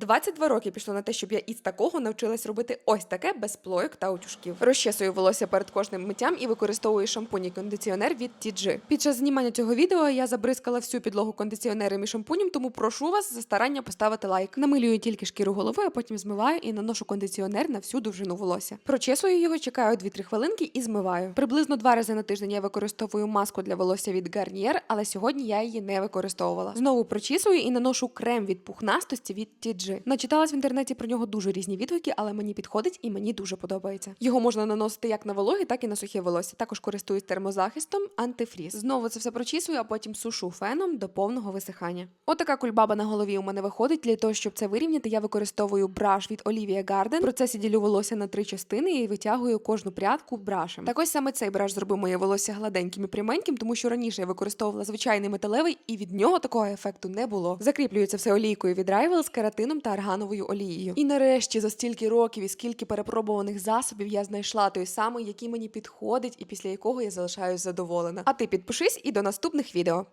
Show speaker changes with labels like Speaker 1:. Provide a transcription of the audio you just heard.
Speaker 1: 22 роки пішло на те, щоб я із такого навчилась робити ось таке без плойок та утюжків. Розчесую волосся перед кожним миттям і використовую шампунь і кондиціонер від TG. Під час знімання цього відео я забризкала всю підлогу кондиціонером і шампунем, тому прошу вас за старання поставити лайк. Намилюю тільки шкіру голови, а потім змиваю і наношу кондиціонер на всю довжину волосся. Прочесую його, чекаю 2-3 хвилинки і змиваю. Приблизно два рази на тиждень я використовую маску для волосся від Garnier, але сьогодні я її не використовувала. Знову прочісую і наношу крем від пухнастості від TG. Начиталась в інтернеті про нього дуже різні відгуки, але мені підходить і мені дуже подобається. Його можна наносити як на вологе, так і на сухе волосся. Також користуюсь термозахистом, антифріз. Знову це все прочісую, а потім сушу феном до повного висихання. Отака кульбаба на голові у мене виходить. Для того, щоб це вирівняти, я використовую браш від Olivia Garden. В процесі ділю волосся на три частини і витягую кожну прядку брашем. Так ось саме цей браш зробив моє волосся гладеньким і пряменьким, тому що раніше я використовувала звичайний металевий, і від нього такого ефекту не було. Закріплюю це все олійкою від Rival з та аргановою олією. І нарешті за стільки років і скільки перепробуваних засобів я знайшла той самий, який мені підходить, і після якого я залишаюсь задоволена. А ти підпишись і до наступних відео.